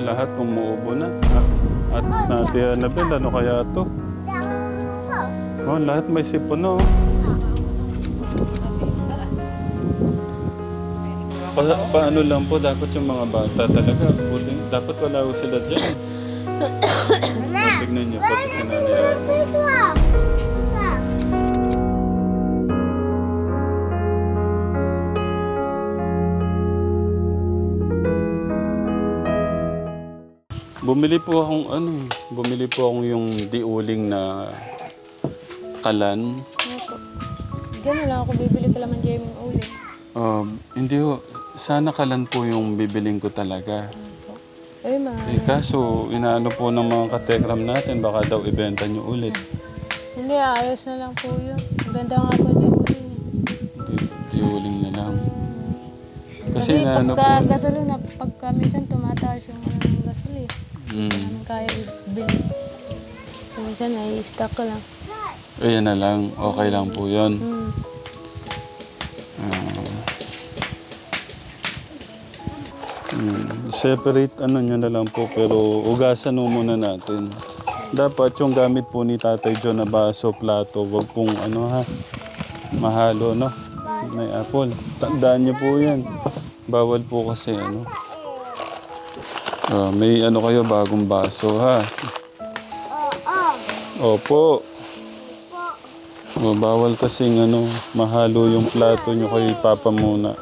lahat umuubo na. At Ate Annabel, ano kaya to? Oh, lahat may sipon, no? Pa, paano lang po, dapat yung mga bata talaga, buti, dapat wala ko sila dyan. Tignan niyo, pati si Bumili po akong ano, bumili po akong yung diuling na kalan. Ano po? Diyan na lang ako bibili ka laman Jamie ulit. Um, hindi ho, sana kalan po yung bibiling ko talaga. Ay, ma. Eh kaso, inaano po ng mga katekram natin, baka daw ibenta nyo ulit. Hindi, ayos na lang po yun. Ang ganda nga po din. Di, diuling na lang. Kasi, Kasi inaano po, pagka gasolina, pagka minsan tumataas yung ano, mm, kaya ibili. So, minsan ay stock ka lang. ayan na lang, okay lang po yun. Hmm. Ah. Hmm, separate ano nyo na lang po pero ugasan mo muna natin. Dapat yung gamit po ni Tatay John na baso, plato, wag pong ano ha, mahalo no. May apple. Tandaan nyo po yan. Bawal po kasi ano. Ah, may ano kayo bagong baso ha. Opo. Oh, bawal kasing ano, mahalo yung plato nyo kay Papa muna.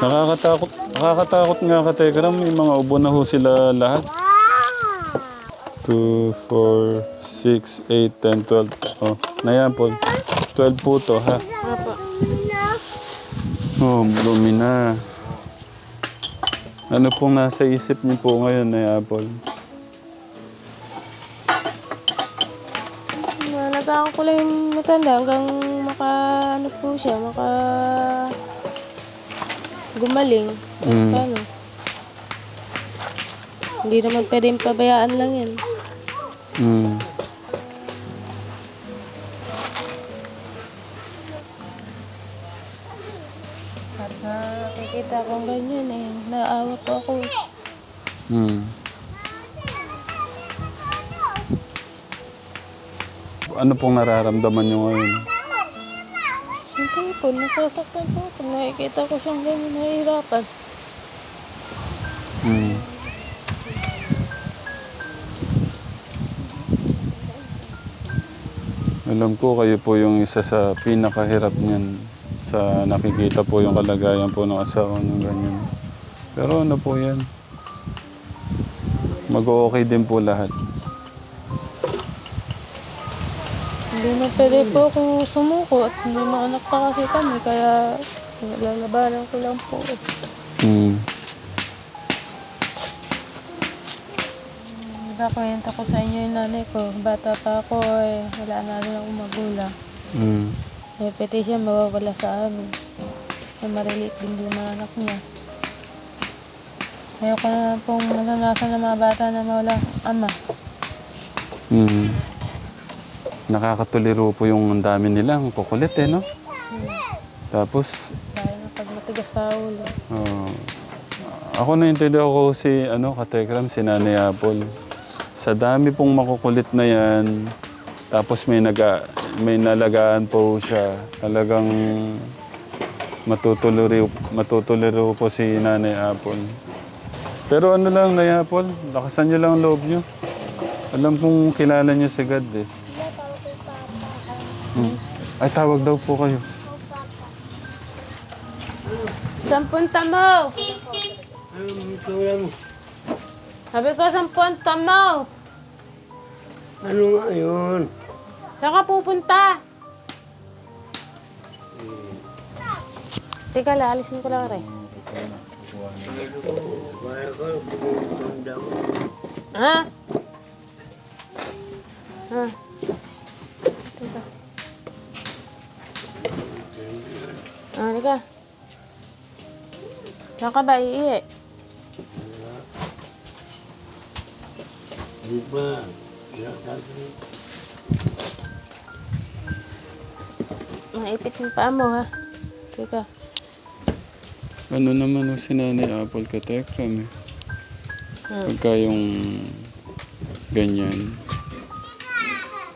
Nakakatakot, nakakatakot nga ka, Tekram. May mga ubo na ho sila lahat. 2, 4, 6, 8, 10, 12. Oh, na yan, Paul. 12 po to, ha? Oh, blumi na. Ano pong nasa isip niyo po ngayon, na Apple? Nalagaan ko lang yung matanda hanggang maka, ano po siya, maka gumaling. Mm. Paano? Hindi naman pwedeng pabayaan lang yan. Hmm. Hmm. Ano pong nararamdaman niyo ngayon? Siyempre po, nasasaktan po pag nakikita ko siyang ganyan nahihirapan. Hmm. Alam ko kayo po yung isa sa pinakahirap niyan sa nakikita po yung kalagayan po ng asawa ng ganyan. Pero ano po yan? Mag-okay din po lahat. Hindi na pwede po akong sumuko at may mga anak pa kasi kami, kaya lalabanan ko lang po. Hmm. Nagkakwento ko sa inyo yung nanay ko. Bata pa ako eh, wala na rin akong magulang. Hmm. May petition mawawala sa amin. May mariliit din din mga anak niya. Ayoko na pong naranasan ng mga bata na mawala ama. Hmm. Nakakatuliro po yung ang dami nilang kukulit eh, no? Tapos, Dahil pag matigas pa ang ulo. Oh. ako naintindihan ko si ano, Katekram, si Nanay Apple. Sa dami pong makukulit na yan, tapos may, naga, may nalagaan po siya. Talagang matutuliro, matutuliro po si Nanay Apple. Pero ano lang, Nanay Apple, lakasan niyo lang ang loob niyo. Alam kong kilala niyo si God eh. Hmm. Ay, tawag daw po kayo. Saan punta mo? Sabi ko, saan punta mo? Ano nga yun? Saan ka pupunta? Teka, laalisin ko lang rin. Kaya ko. Ha? Ha? Teka. Ah, teka. Saan ka ba iihi? Di ba? Sabi, Maipit yung paa mo, ha? Teka. Ano naman o si Nanay Apple Katekram eh. Pagka yung ganyan,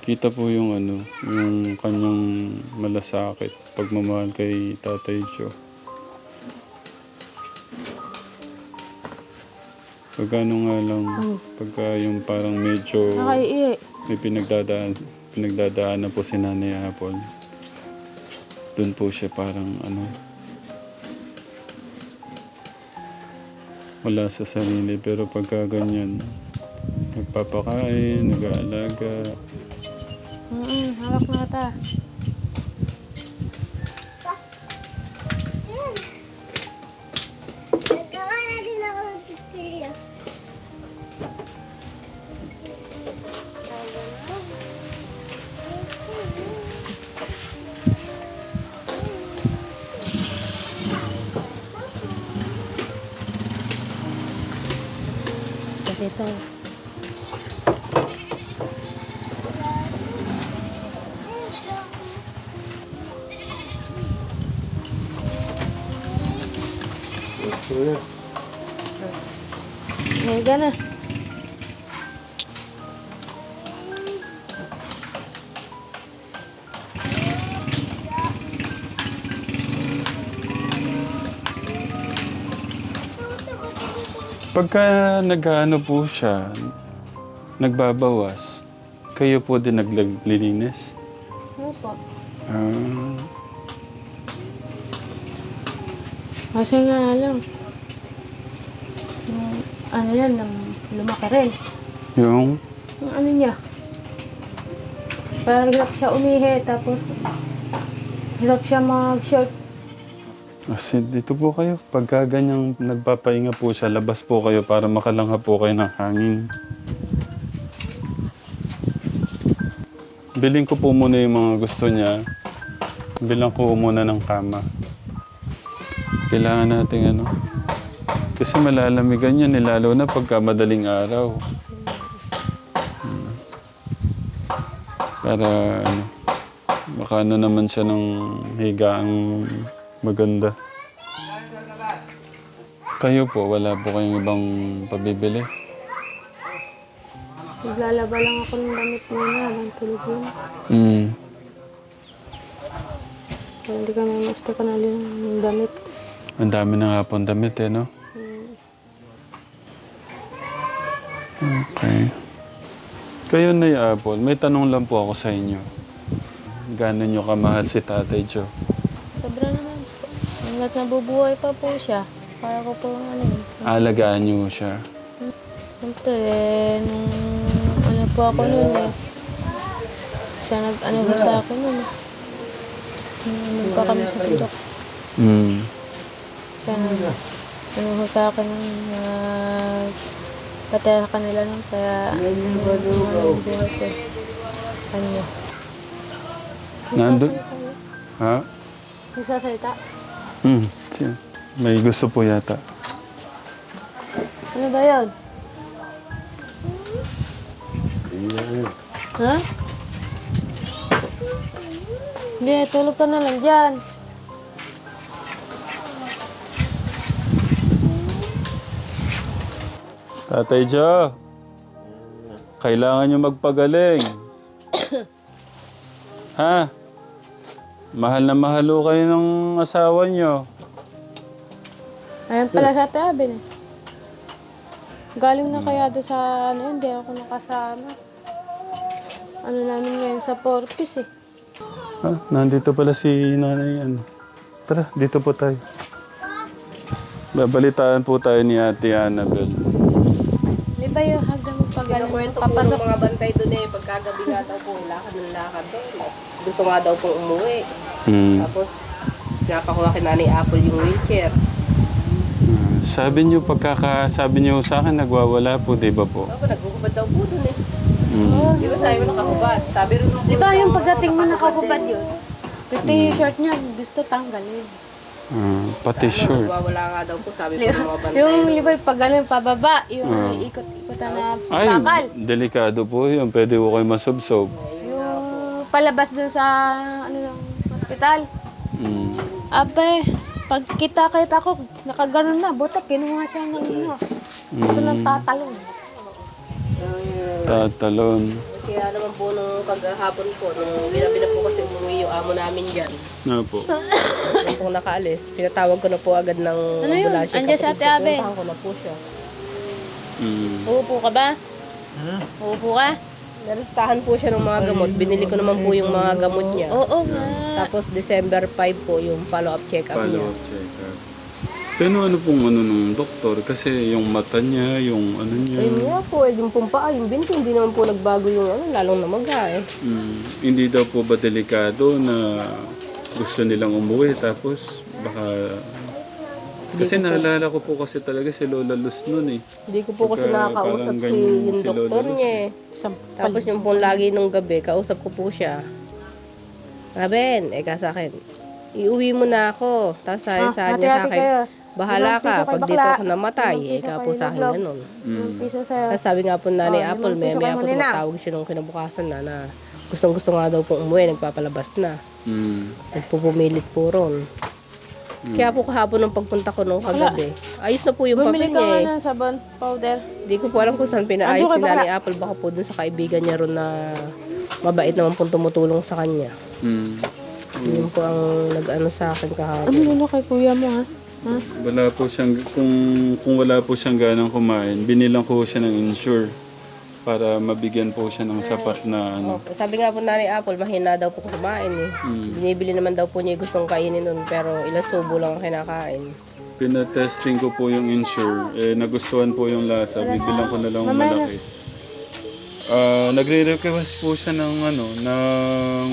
kita po yung ano, yung kanyang malasakit, pagmamahal kay Tatay Joe. Pagka ano nga lang, pagka yung parang medyo Nakaiihi. may pinagdadaan, pinagdadaan na po si Nanay Apple. Doon po siya parang ano, wala sa sarili. Pero pagka ganyan, nagpapakain, nag-aalaga, Mm, hawak na ta. Higa na. Pagka nag-ano po siya, nagbabawas, kayo po din naglilinis? Opo. Ah, Kasi nga lang. Yung, ano yan, nang lumaki rin. yung, Yung ano niya. Parang hirap siya umihi, tapos hirap siya mag-short. kasi dito po kayo. Pagka ganyang nagpapahinga po siya, labas po kayo para makalangha po kayo ng hangin. Biling ko po muna yung mga gusto niya. Bilang ko muna ng kama. Kailangan natin ano. Kasi malalamigan yan, eh, lalo na pagka madaling araw. Para ano, baka ano naman siya ng higaang maganda. Kayo po, wala po kayong ibang pabibili? Naglalaba lang ako ng damit muna habang tulog yun. Hmm. Kaya hindi kami master ko na din ng damit. Ang dami na nga pong damit eh, no? Okay. Kayo na Apple, may tanong lang po ako sa inyo. Gano'n nyo kamahal si Tatay Joe? Sobra naman po. Hanggat nabubuhay pa po siya. Para ko po ano yun. Alagaan nyo siya. Siyempre, eh, nung ano po ako noon eh. Siya nag-ano po sa akin noon eh. Nung nagpa kami sa tudok. Hmm. Siya nag, ano ho sa akin nung nag patera sa kanila nun. Kaya, ano yun? Nandun? Ha? Nagsasalita? Hmm. Siya. May gusto po yata. Ano ba yun? Ha? Hindi, tulog ka na lang dyan. Tatay Joe, kailangan nyo magpagaling. ha? Mahal na mahal ho kayo ng asawa nyo. Ayan pala sa tabi. Galing na kaya doon sa ano, hindi ako nakasama. Ano namin ngayon sa Porpis eh. Ha? Nandito pala si nanay. Ano. Tara, dito po tayo. Babalitaan po tayo ni Ate Annabel. Ba yung hagdan mo pag galing Kwento ko papasok? ng mga bantay doon eh, pagkagabi nga daw po, lakad ng lakad doon. Gusto nga daw pong umuwi. Hmm. Tapos, pinapakuha kay Nanay Apple yung wheelchair. Ah, Sabi niyo, pagkaka, sabi niyo sa akin, nagwawala po, di ba po? Ako, naghukubad daw po doon eh. Hmm. Di ba sabi mo nakahubad? Sabi rin nung Di ba yung pagdating mo nakakubad din. yun? Pati yung shirt niya, gusto tanggalin. Ah, pati sure. nagwawala nga daw po, sabi ko ng mga bantay. Yung liba pag galing pababa, yung Ah. ikot-ikotan na Ay, bakal. delikado po yun. Pwede ko kayo masubsob. Yung palabas dun sa ano ng hospital. Hmm. Abe, pag kita-kita ko, nakaganon na, buta, kinuha siya ng ano. Gusto Mm. ng tatalong. Tatalon. Kaya naman po nung paghapon po, nung ginabi na po kasi umuwi yung amo namin dyan. Nga po. Nung po nakaalis, pinatawag ko na po agad ng Ano yun? ambulansya. Andiyan si Ate Abe. pinuntahan ko na po siya. Mm. Uupo ka ba? Uupo ka? Naristahan po siya ng mga gamot. Binili ko naman po yung mga gamot niya. Oo nga. Tapos December 5 po yung follow-up check-up niya. Follow-up check-up. Pero ano pong ano ng doktor? Kasi yung mata niya, yung ano niya. Ayun nga po, eh, yung pumpa, yung binti, hindi naman po nagbago yung ano, lalong namagha eh. Mm, hindi daw po ba delikado na gusto nilang umuwi tapos baka... Kasi naalala ko po kasi talaga si Lola Luz noon eh. Hindi ko po kasi Pagka nakakausap parang si ganyan yung si Lola doktor Luz niya eh. Sampal. Tapos yung pong lagi nung gabi, kausap ko po siya. Raben, eh ka sa akin, iuwi mo na ako. Tapos sabi sa hati-hati niya sa akin, Ah, kayo. Bahala ka, pag dito ako namatay, eh ka kay po sa akin ganun. Yung piso. Tapos sabi nga po na ni Oh, Apple, may piso may kay Apple, Molina. tumatawag siya nung kinabukasan na, na gustong gusto nga daw pong umuwi, nagpapalabas na. Mm. Nagpupumilit po ron. Kaya po kahapon nung pagpunta ko nung kagabi, ayos na po yung Bumili papel ka niya nga eh. ng sabon, powder. Di ko po alam kung saan pinaayos Andun ka ni. Nanay Apple. Baka po dun sa kaibigan niya ron na mabait naman po tumutulong sa kanya. Mm. Yun po ang nag-ano sa akin kahapon. Ano na kay kuya mo ha? Ha? Wala po siyang, kung, kung wala po siyang ganang kumain, binilang ko siya ng insure para mabigyan po siya ng sapat na ano. Opo. Sabi nga po Nanay Apple, mahina daw po kumain eh. Mm. Binibili naman daw po niya yung gustong kainin nun, pero ilang subo lang ang kinakain. Pinatesting ko po yung insure. Eh, nagustuhan po yung lasa. Bibilang ko na lang malaki. Ah, nagre-request po siya ng ano, ng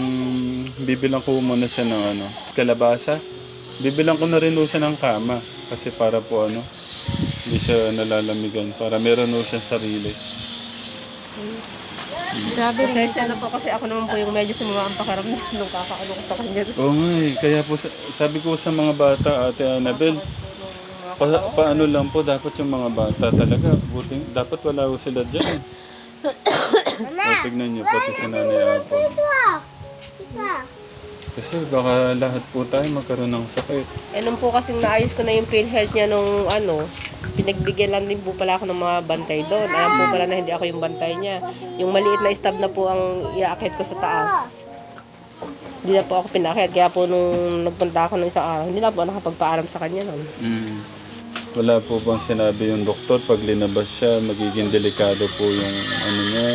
bibilang ko muna siya ng ano, kalabasa. Bibilang ko na rin po siya ng kama kasi para po ano, hindi siya nalalamigan para meron po siya sarili. Grabe rin. Pasensya na po kasi ako naman po yung medyo sumama ang pakaramdam nung kakaano ko sa kanya. Oo nga eh, kaya po sa- sabi ko sa mga bata, Ate Annabel, pa, paano lang po dapat yung mga bata talaga, buti, dapat wala ko sila dyan. o, tignan nyo, pati si Nanay Apple. Kasi baka lahat po tayo magkaroon ng sakit. Eh nung po kasing naayos ko na yung PhilHealth niya nung ano, pinagbigyan lang din po pala ako ng mga bantay doon. Alam po pala na hindi ako yung bantay niya. Yung maliit na stab na po ang iaakit ko sa taas. Hindi na po ako pinakit. Kaya po nung nagpunta ako ng isang araw, hindi na po nakapagpaalam sa kanya nun. Mm. Wala po bang sinabi yung doktor pag linabas siya, magiging delikado po yung ano niya.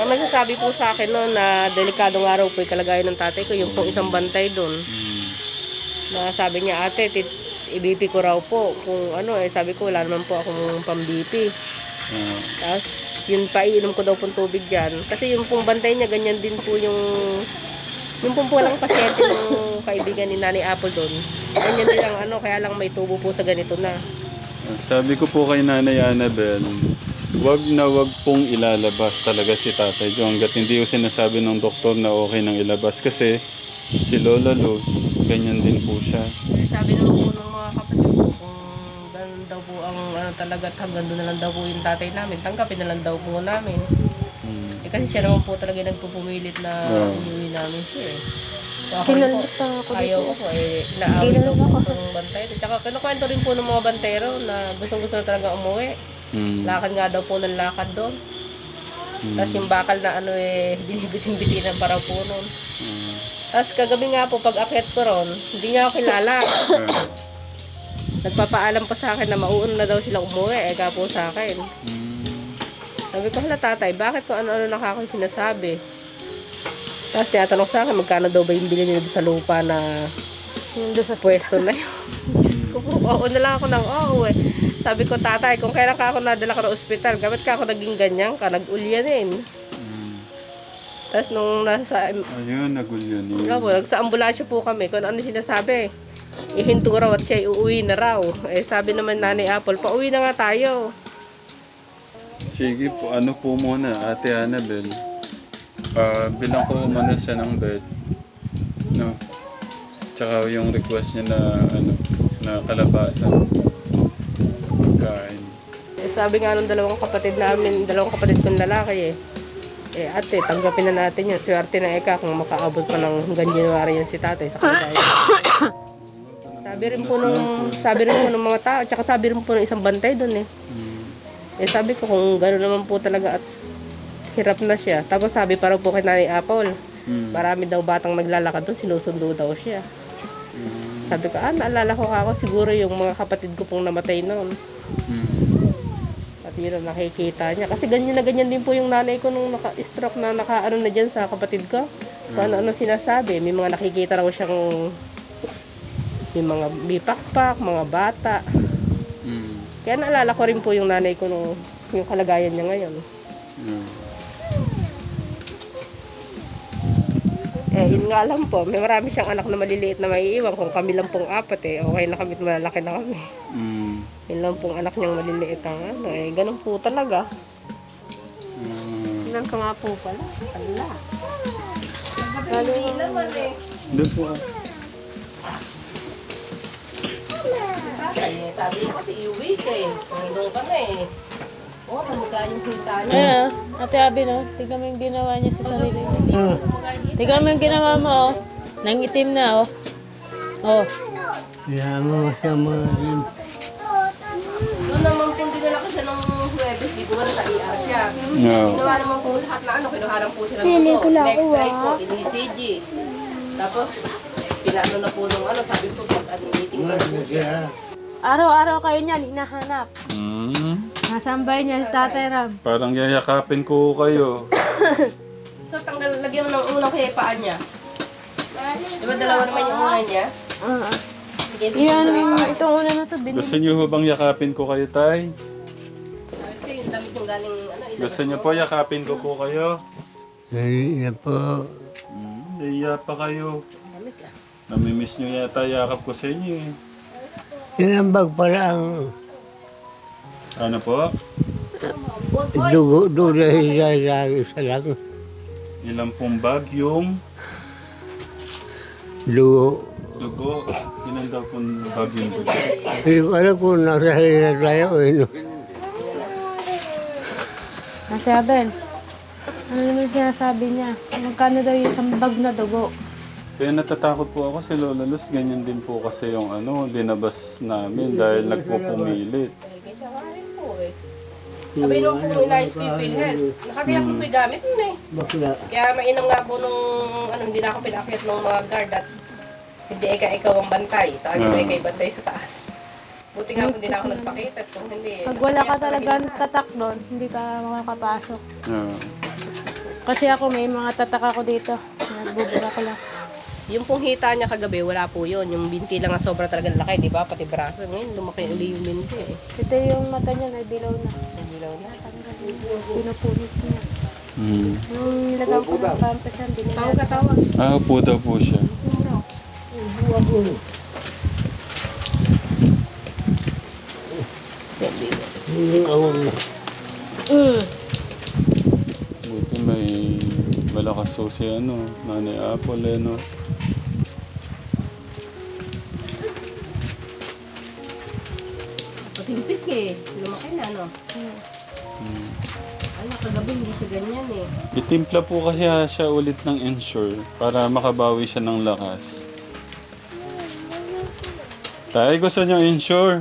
Ang nagsasabi po sa akin noon na delikadong araw po yung kalagayan ng tatay ko, yung pong isang bantay doon. Mm. Na sabi niya, ate, tit, i-BP ko raw po. Kung ano eh, sabi ko, wala naman po akong pang-BP. Ah, Tapos, yun paiinom ko daw pong tubig dyan. Kasi yung pong bantay niya, ganyan din po yung... Yung pong walang pasyente ng kaibigan ni Nanay Apple doon. Ganyan din ang ano, kaya lang may tubo po sa ganito na. Sabi ko po kay Nanay Annabel, wag na wag pong ilalabas talaga si Tatay Joe hanggat hindi ko sinasabi ng doktor na okay nang ilabas kasi si Lola Luz, ganyan din po siya. Eh, sabi naman po ng mga kapatid ko, kung ganun daw po ang ano talaga, at hanggang doon na lang daw po yung tatay namin, tanggapin na lang daw po namin. Mm. Eh, kasi siya naman po talaga nagpupumilit na Oo. inuwi namin siya eh. So, ako rin po, Kinalita ako ayaw dito. ko po eh, naawit daw po ng bantay. Tsaka kinukwento rin po ng mga bantero na gustong gusto na talaga umuwi. Mm. Lakad nga daw po ng lakad doon. Mm. Tapos yung bakal na ano eh, binibitin-bitinan para po noon. Mm. Tapos kagabi nga po, pag akyat ko ron, hindi niya ako kilala. Nagpapaalam pa sa akin na mauuna na daw sila umuwi, eh ka po sa akin. Mm. Sabi ko, hala tatay, bakit ko ano-ano nakaka sinasabi? Tapos tinatanong sa akin, magkano daw ba yung bili nila sa lupa na Yung doon sa pwesto na yun? Diyos ko po, oo na lang ako ng oo eh. Sabi ko, tatay, kung kailan ka ako nadala ka ng ospital, gamit ka ako naging ganyan ka, nag-ulyanin. Mm. Tapos nung nasa, Ayun, nagulyan yun. nga po, nagsa ambulansya po kami, kung ano sinasabi. Ihinto raw at siya uuwi na raw. Eh sabi naman nanay Apple, pauwi na nga tayo. Sige po, ano po muna, Ate Annabel. Ah, bilang ko muna siya ng bed. No. Tsaka yung request niya na ano, na kalabasan. Pagkain. Eh, sabi nga nung dalawang kapatid namin, dalawang kapatid kong lalaki eh. Eh ate, tanggapin na natin yun. Swerte na eka kung makaabot pa ng hanggang January yan si tatay sa kanila. sabi rin po nung, sabi rin po ng mga tao, tsaka sabi rin po ng isang bantay doon eh. Mm. Eh sabi ko kung gano'n naman po talaga at hirap na siya. Tapos sabi para po kay Nanay Apple, Mm. marami daw batang naglalakad doon, sinusundo daw siya. Sabi ko, ah, naalala ko ako siguro yung mga kapatid ko pong namatay noon. Mm. At yun ang nakikita niya. Kasi ganyan na ganyan din po yung nanay ko nung naka-stroke na naka-ano na dyan sa kapatid ko. Kung ano-ano sinasabi. May mga nakikita raw siyang may mga bipakpak, mga bata. Mm. Kaya naalala ko rin po yung nanay ko nung yung kalagayan niya ngayon. Mm. Eh, yun nga lang po, may marami siyang anak na maliliit na maiiwan. Kung kami lang pong apat eh, okay na kami malalaki na kami. Mm. Yun lang pong anak niyang maliliit ang ano eh, ganun po talaga. Mm. Ilan ka nga po pala? Ala. Hindi naman eh. Doon po. ah. Sabi niya kasi iuwi ka eh. Nandun ka na eh. Oo, oh, yung hinta niya. Ayan, Ate Abby, no? Tignan mo yung ginawa niya sa sarili niya. Tignan mo yung ginawa mo, oh. Nangitim na, oh. Oh. Kaya mo sa mga rin. Noon naman po dinala ko siya nung Huwebes, di ko ba sa ER siya. Yeah. Kinuha naman po lahat na ano, kinuha naman po sila ng dugo. Next try po, in-ECG. Tapos, pinano na po nung ano, sabi po, pag ano, meeting daw po siya. Araw-araw kayo niyan, hinahanap. Mm. Nasambay niya si Tatay Ram. Parang yayakapin ko kayo. So, tanggal, lagyan mo ng unang kaya paa niya. Di ba dalawa naman yung una niya? Uh, Sige, yan, itong una na to, binili. Gusto niyo ho bang yakapin ko kayo, Tay? Sabi ko yung damit yung galing, ano, ilan. Gusto niyo po yakapin ko po kayo? Hindi na po. Mm. Naiya pa kayo. Ah. Namimiss niyo yata yakap ko sa inyo eh. Sinambag pala ang Ano po? dugo doon na hilalagi sa lang. Ilang pong bag yung Dugo. Dugo? Ilan daw pong bag yung dugo? Hindi ko alam kung nasa halina tayo o ano. Ate Abel, ano naman sinasabi niya? Magkano daw yung isang bag na dugo? Kaya natatakot po ako si Lola Luz. Ganyan din po kasi yung ano, linabas namin dahil nagpupumilit. Rin po eh. Sabi nung po, inayos ko yung PhilHealth. Nakakaya ko po yung gamit nun eh. Bakla. Kaya mainam nga po nung, ano, hindi na ako pinakyat ng mga guard at hindi ikaw ikaw ang bantay. Tawagin mo Ah. ikaw yung bantay sa taas. Buti nga po hindi na ako nagpakita. Kung hindi, Pag wala ka talagang tatak doon, hindi ka makakapasok. Yeah. Kasi ako may mga tatak ako dito. Nagbubura ko lang. Yung pong hita niya kagabi, wala po yun. Yung binti lang nga sobra talagang laki, di ba? Pati braso. Ngayon, lumaki uli yung binti eh. Ito yung mata niya, nagdilaw na. Nagilaw na. Pinupunit niya. Mm. Nung nilagyan ko ng pampas yan, binila. Tawag ka tawag. Ah, po daw po siya. Hindi ako na. Mm. Buti may malakas so si ano, Nanay Apple eh, no? Pati yung pisk eh. Lumaki na, no? Mm. Ano, kagabi hindi siya ganyan eh. Itimpla po kasi siya ulit ng Ensure para makabawi siya ng lakas. Tay, gusto niyo Ensure?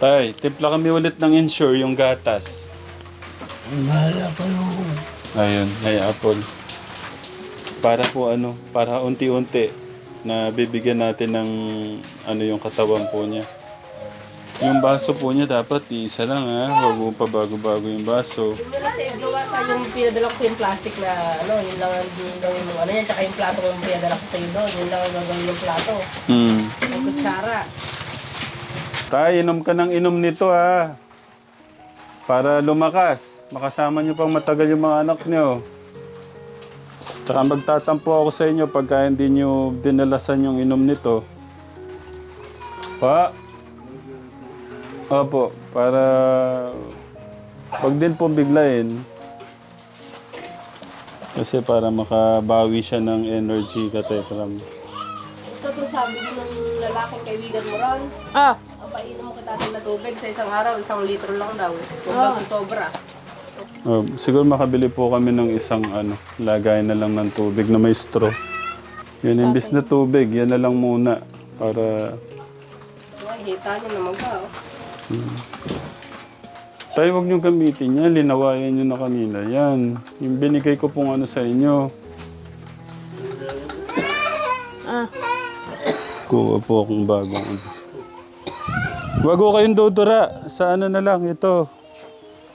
Tay, timpla kami ulit ng Ensure, yung gatas. Bahala pa ako. Ayun, ay Apple. Para po ano, para unti-unti na bibigyan natin ng ano yung katawan po niya. Yung baso po niya dapat isa lang ha. Huwag mo pa bago-bago yung baso. Yung sa gawa sa yung pinadala ko sa yung plastic na ano, yun lang ang yung gawin mo ano yan, tsaka yung plato yung pinadala ko sa'yo doon, yun lang ang gagawin yung plato. Hmm. Yung kutsara. Tay, inom ka ng inom nito ha. Para lumakas. Makasama niyo pang matagal yung mga anak niyo. Tsaka magtatampo ako sa inyo pagka hindi niyo dinalasan yung inom nito. Pa? Opo, para wag din po biglayin. Kasi para makabawi siya ng energy ka, Tekram. So, ito sabi din ng lalaking kaibigan mo ron, Ah, ang painom mo kita na tubig sa isang araw, isang litro lang daw. Kung daw sobra. Oh, siguro makabili po kami ng isang ano, lagay na lang ng tubig na may straw. Yun, imbis na tubig, yan na lang muna. Para, Ay, hita niyo naman ka. Oh. Tayo huwag nyo gamitin yan. Linawayan nyo na kanina. Yan. Yung binigay ko pong ano sa inyo. Ah, Kuha po akong bagong ano. Wag ko kayong dudura. Sa ano na lang ito.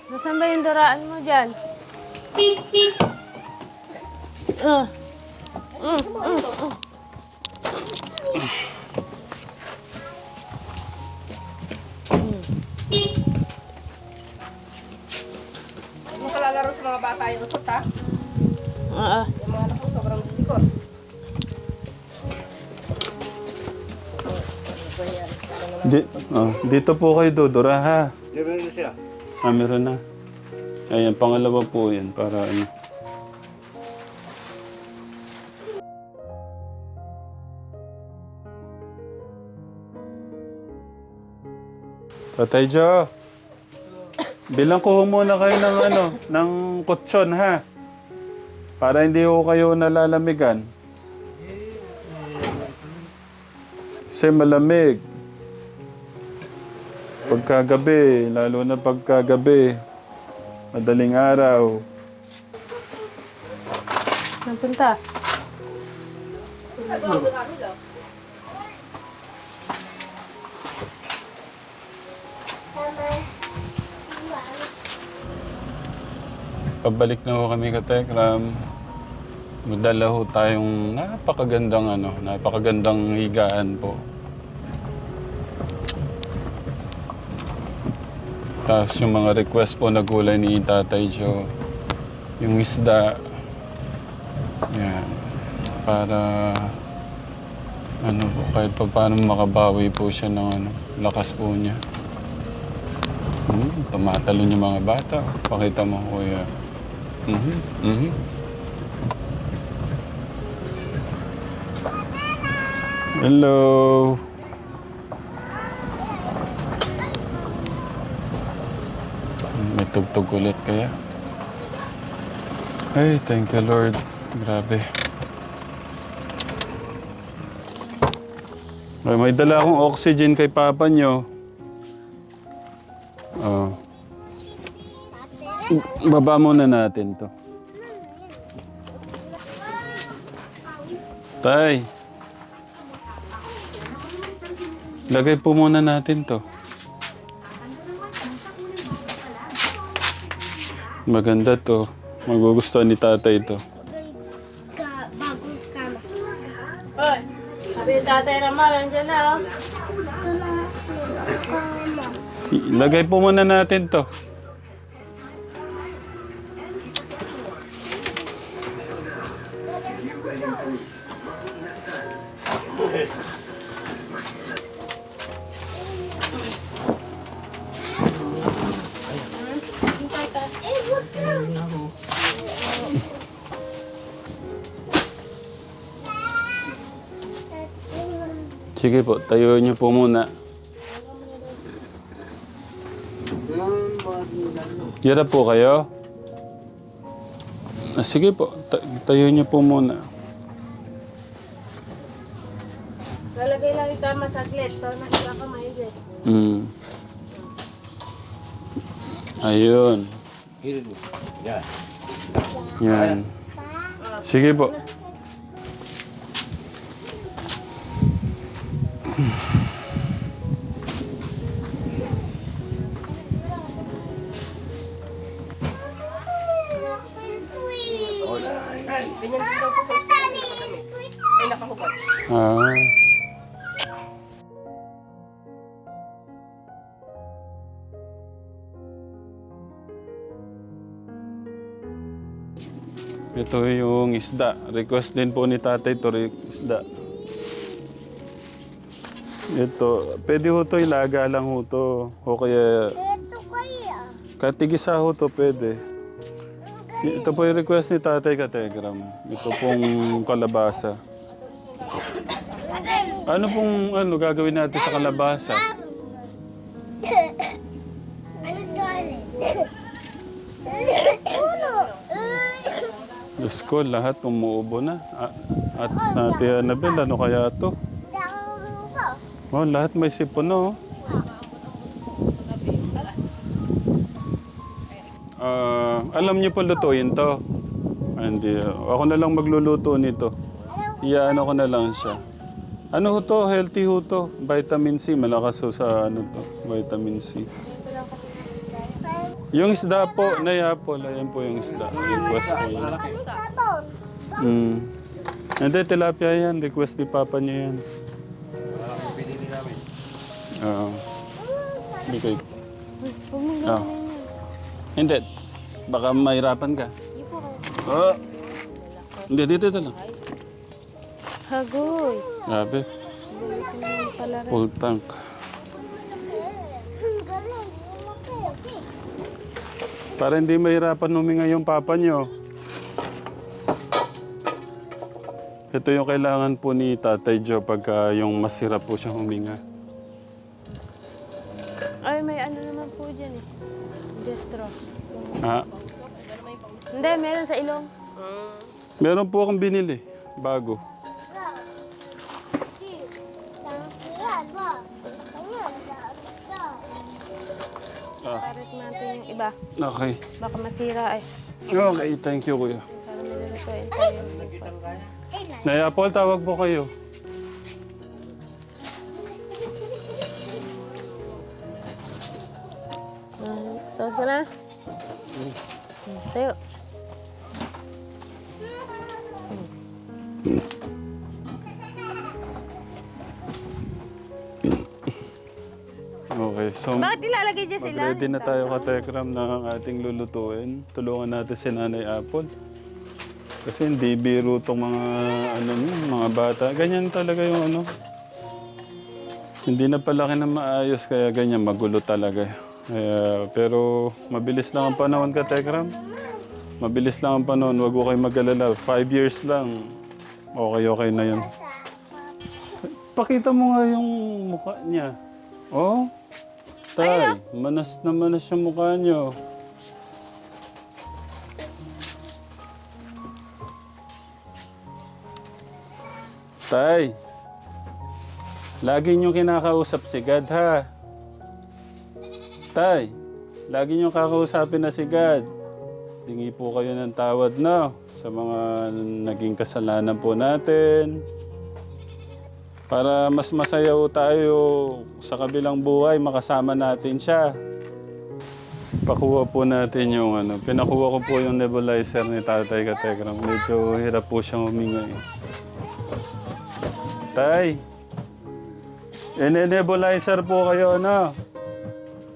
nasaan ba yung duraan mo dyan? Ah. Mm, mm, mm. Bata yung usot ha. Ah, ah. Yung mga anak ko sobrang likot. Di, oh, dito po kayo dudura ha. Ah, meron na. Ayan, pangalawa po yan para ano. Tatay Jo, bilang ko muna kayo ng ano, ng kutsyon ha. Para hindi ko kayo nalalamigan. Kasi malamig. Pagkagabi, lalo na pagkagabi, madaling araw. Napunta. Pabalik na ho kami ka Tekram. Madala ho tayong napakagandang ano, napakagandang higaan po. Tapos yung mga request po na gulay ni Tatay Joe. Yung isda. Yan. Para ano po, kahit pa paano makabawi po siya ng ano, lakas po niya. Hmm, tumatalon yung mga bata. Pakita mo, kuya. Mhm, mhm. Hello. May tugtog ulit kaya. Ay, thank you Lord. Grabe. Ay, may dala akong oxygen kay Papa nyo. Baba muna natin to. Tay. Lagay po muna natin to. Maganda to. Magugustuhan ni tatay to. Hoy, sabi yung tatay Ramal, andyan na oh. Lagay po muna natin to. Sige po, tayo niyo po muna. Hirap po kayo? Ah, sige po, ta- tayo niyo po muna. Lalagay lang ito masaglit. Ito na iba ka maigi. Mm. Ayun. Yan. Sige po. Ah. Ito yung isda. Request din po ni tatay rin isda. Ito, pwede ho to ilaga lang ho to. O kaya, Ito kaya. katigisa ho to pwede. Ito po yung request ni tatay Kategram. Ito pong kalabasa. Ano pong ano gagawin natin sa kalabasa? Ano. Diyos ko, lahat umuubo na. A- At Ate Annabel, ano kaya to? Oh, lahat may sipon na oh. Alam niyo po lutuin to. Ah, Hindi. Ako na lang magluluto nito. Iyaano ko na lang siya. Ano ho to? Healthy ho to. Vitamin C. Malakas ho sa ano to. Vitamin C. Yung isda po, na apple. Ayan po yung isda. Request yan. Sabon. Mm. Hindi, tilapia yan. Request ni Papa niya yan. Oo. Hindi kayo. Ah. Hindi. Baka mahirapan ka. Oh. Hindi, dito, dito lang. Hagoy. Grabe. Full tank. Para hindi mahirapan huminga yung papa nyo. Ito yung kailangan po ni Tatay Joe pagka yung masira po siya huminga. Meron po akong binili. Bago. Ah, Parit natin yung iba. okay. Baka masira eh. Okay, thank you kuya. Para malulutuin tayo. Naya Paul, tawag po kayo. Ah, Tapos ka na? Tayo. Okay, so Bakit ilalagay dyan sila? mag-ready na tayo ka Tekram ng ating lulutuin. Tulungan natin si Nanay Apple. Kasi hindi biro tong mga ano niyo, mga bata. Ganyan talaga yung ano. Hindi na palaki na maayos kaya ganyan magulo talaga. Kaya, pero mabilis lang ang panahon ka Tekram. Mabilis lang ang panahon, wag ko kayo mag-alala. Five years lang. Okay, okay na yun. Pakita mo nga yung mukha niya. Oh, tay, manas na manas yung mukha niyo. Tay, lagi niyo kinakausap si God, ha? Tay, lagi niyo kakausapin na si God. Tingi po kayo ng tawad na sa mga naging kasalanan po natin. Para mas masaya po tayo sa kabilang buhay, makasama natin siya. Pakuha po natin yung ano. Pinakuha ko po yung nebulizer ni Tatay Kategram. Medyo hirap po siyang huminga eh. Tay, ine-nebulizer po kayo na.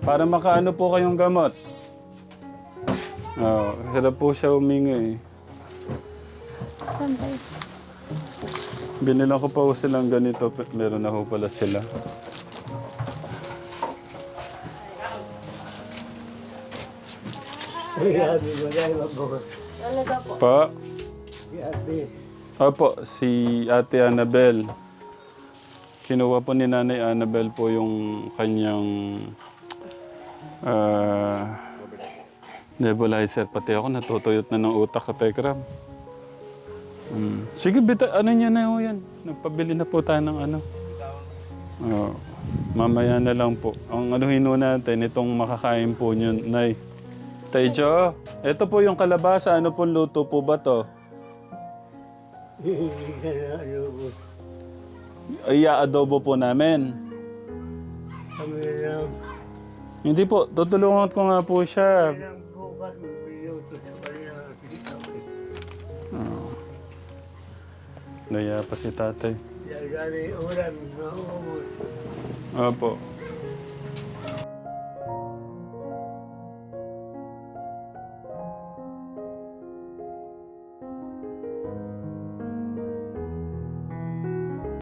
Para makaano po kayong gamot. Oh, hirap po siya huminga eh. Binilang ko pa po silang ganito. Meron na ho pala sila. Ko. Pa, Opo, si Ate Annabel. Kinuha po ni Nanay Annabel po yung kanyang ah, nebulizer. Pati ako natutuyot na ng utak ka, Tekram. Mm. Sige, bita, ano niya na ho yan. Nagpabili na po tayo ng ano. Oo. mamaya na lang po. Ang ano hino natin, itong makakain po niyo, Nay. Tay Jo, ito po yung kalabasa. Ano pong luto po ba to? Iya-adobo po namin. kami lang. Hindi po, tutulungan ko nga po siya. Naya pa si tatay. Dahil ulam, naubos. Opo.